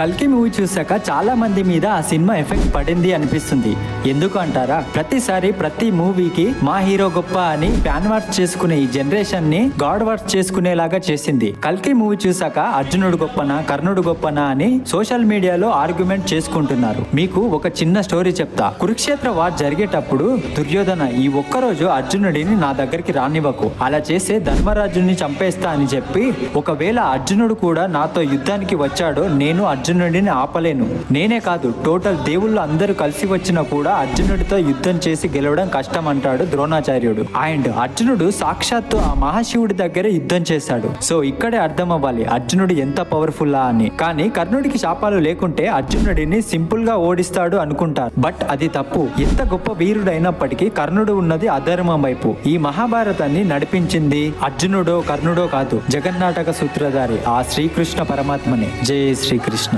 కల్కి మూవీ చూశాక చాలా మంది మీద ఆ సినిమా ఎఫెక్ట్ పడింది అనిపిస్తుంది. ఎందుకు అంటారా? ప్రతిసారి ప్రతి మూవీకి మా హీరో గొప్ప అని ఫ్యాన్ వర్క్ చేసుకునే ఈ జనరేషన్ని గాడ్ వర్క్ చేసుకునేలాగా చేసింది. కల్కి మూవీ చూశాక అర్జునుడు గొప్పనా కర్ణుడు గొప్పనా అని సోషల్ మీడియాలో ఆర్గ్యుమెంట్ చేసుకుంటున్నారు. మీకు ఒక చిన్న స్టోరీ చెప్తా. కురుక్షేత్ర వార్ జరిగేటప్పుడు దుర్యోధన ఈ ఒక్కరోజు అర్జునుడిని నా దగ్గరికి రానివ్వకు. అలా చేస్తే ధర్మరాజుని చంపేస్తా అని చెప్పి ఒకవేళ అర్జునుడు కూడా నాతో యుద్ధానికి వచ్చాడో నేను అర్జునుడిని ఆపలేను. నేనే కాదు టోటల్ దేవుళ్ళు అందరూ కలిసి వచ్చినా కూడా అర్జునుడితో యుద్ధం చేసి గెలవడం కష్టం అంటాడు ద్రోణాచార్యుడు. అండ్ అర్జునుడు సాక్షాత్తు ఆ మహాశివుడి దగ్గర యుద్ధం చేశాడు. సో ఇక్కడే అర్థం అవ్వాలి అర్జునుడు ఎంత పవర్ఫుల్ అని. కానీ కర్ణుడికి శాపాలు లేకుంటే అర్జునుడిని సింపుల్గా ఓడిస్తాడు అనుకుంటారు. బట్ అది తప్పు. ఎంత గొప్ప వీరుడు అయినప్పటికీ కర్ణుడు ఉన్నది అధర్మం వైపు. ఈ మహాభారతాన్ని నడిపించింది అర్జునుడో కర్ణుడో కాదు జగన్నాటక సూత్రధారి ఆ శ్రీకృష్ణ పరమాత్మనే. జై శ్రీకృష్ణ.